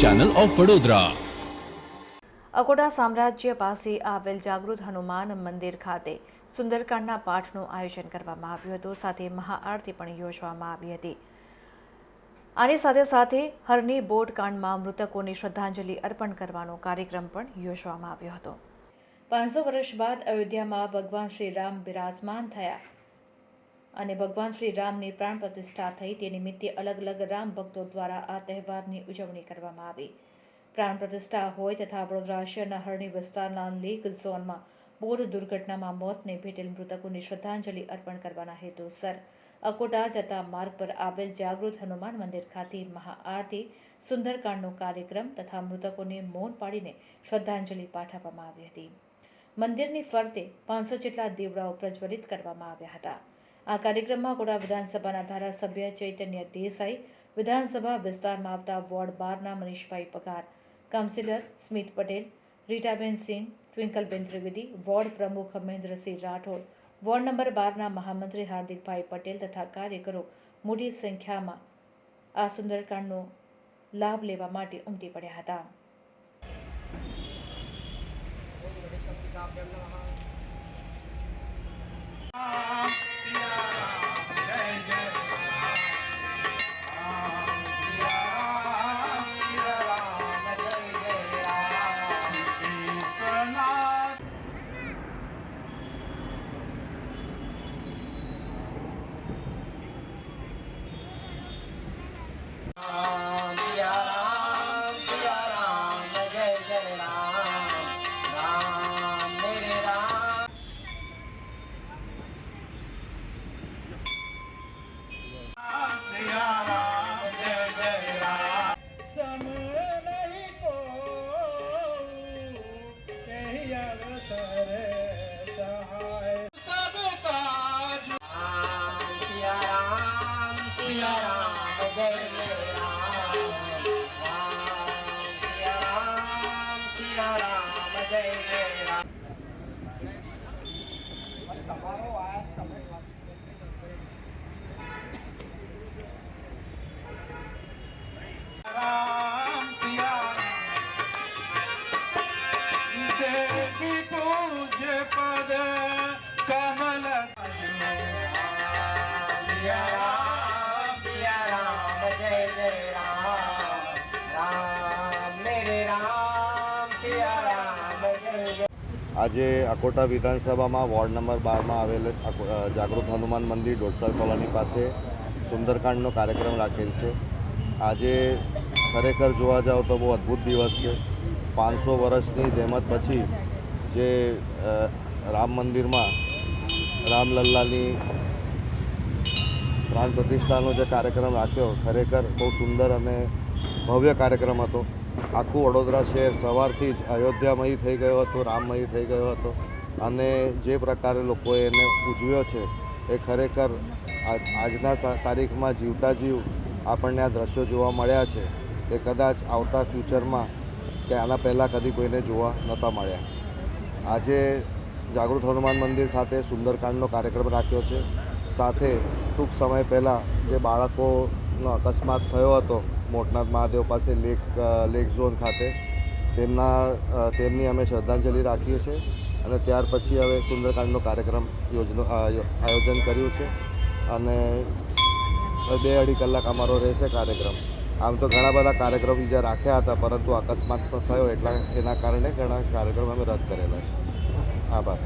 Channel of Vadodara Akota સામ્રાજ્ય પાસે આવેલ જાગૃત હનુમાન મંદિર ખાતે સુંદરકાંડના પાઠનું આયોજન કરવામાં આવ્યું હતું. સાથે મહાઆરતી પણ યોજવામાં આવી હતી. આની સાથે સાથે હરની બોટ કાંડમાં મૃતકોને શ્રદ્ધાંજલિ અર્પણ કરવાનો કાર્યક્રમ પણ યોજવામાં આવ્યો હતો. પાંચસો વર્ષ બાદ અયોધ્યામાં ભગવાન શ્રી રામ બિરાજમાન થયા. અને ભગવાન શ્રી રામની પ્રાણ પ્રતિષ્ઠા થઈ તે નિમિત્તે અલગ અલગ રામ ભક્તો દ્વારા આ તહેવારની ઉજવણી કરવામાં આવી. પ્રાણ પ્રતિષ્ઠા હોય તથા વડોદરા શહેરના હરણી વિસ્તારના લેક ઝોનમાં બોટ દુર્ઘટનામાં મોતને ભેટેલ મૃતકોને શ્રદ્ધાંજલિ અર્પણ કરવાના હેતુસર. અકોટા જતા માર્ગ પર આવેલ જાગૃત હનુમાન મંદિર ખાતે મહાઆરતી, સુંદરકાંડનો કાર્યક્રમ તથા મૃતકોને મૌન પાડીને શ્રદ્ધાંજલિ પાઠવવામાં આવી હતી. મંદિરની ફરતે પાંચસો જેટલા દીવડાઓ પ્રજ્વલિત કરવામાં આવ્યા હતા. આ કાર્યક્રમમાં ગોડા વિધાનસભાના ધારાસભ્ય ચૈતન્ય દેસાઈ, વિધાનસભા વિસ્તારમાં આવતા વોર્ડ બારના મનીષભાઈ પગાર, કાઉન્સિલર સ્મિત પટેલ, રીટાબેન સિંહ, ટ્વિંકલબેન ત્રિવેદી, વોર્ડ પ્રમુખ મહેન્દ્રસિંહ રાઠોડ, વોર્ડ નંબર બારના મહામંત્રી હાર્દિકભાઈ પટેલ તથા કાર્યકરો મોટી સંખ્યામાં આ સુંદરકાંડનો લાભ લેવા માટે ઉમટી પડ્યા હતા. राम તમારો આ રામ સિયા દેવી પૂજ પદ કમલ સિયા આજે અકોટા વિધાનસભામાં વોર્ડ નંબર બારમાં આવેલ જાગૃત હનુમાન મંદિર ડોરસર કોલોની પાસે સુંદરકાંડનો કાર્યક્રમ રાખેલ છે. આજે ખરેખર જોવા જાઓ તો બહુ અદ્ભુત દિવસ છે. પાંચસો વર્ષની જહેમત પછી જે રામ મંદિરમાં રામલલ્લાની પ્રાણ પ્રતિષ્ઠાનો જે કાર્યક્રમ રાખ્યો ખરેખર બહુ સુંદર અને ભવ્ય કાર્યક્રમ હતો. આખું વડોદરા શહેર સવારથી જ અયોધ્યામય થઈ ગયો હતો, રામમય થઈ ગયો હતો અને જે પ્રકારે લોકોએ એને ઉજવ્યો છે એ ખરેખર આજના તારીખમાં જીવતા જીવ આપણને આ દ્રશ્યો જોવા મળ્યા છે એ કદાચ આવતા ફ્યુચરમાં કે આના પહેલાં કદી કોઈને જોવા નહોતા મળ્યા. આજે જાગૃત હનુમાન મંદિર ખાતે સુંદરકાંડનો કાર્યક્રમ રાખ્યો છે. સાથે ટૂંક સમય પહેલાં જે બાળકોનો અકસ્માત થયો હતો મોટનાથ મહાદેવ પાસે લેક લેક ઝોન ખાતે, તેમના તેમની અમે શ્રદ્ધાંજલિ રાખીએ છીએ અને ત્યાર પછી હવે સુંદરકાંડનો કાર્યક્રમ યોજનો આયોજન કર્યું છે અને બે અઢી કલાક અમારો રહેશે કાર્યક્રમ. આમ તો ઘણા બધા કાર્યક્રમ બીજા રાખ્યા હતા, પરંતુ અકસ્માત થયો એટલા, એના કારણે ઘણા કાર્યક્રમ અમે રદ કરેલા છે. આભાર.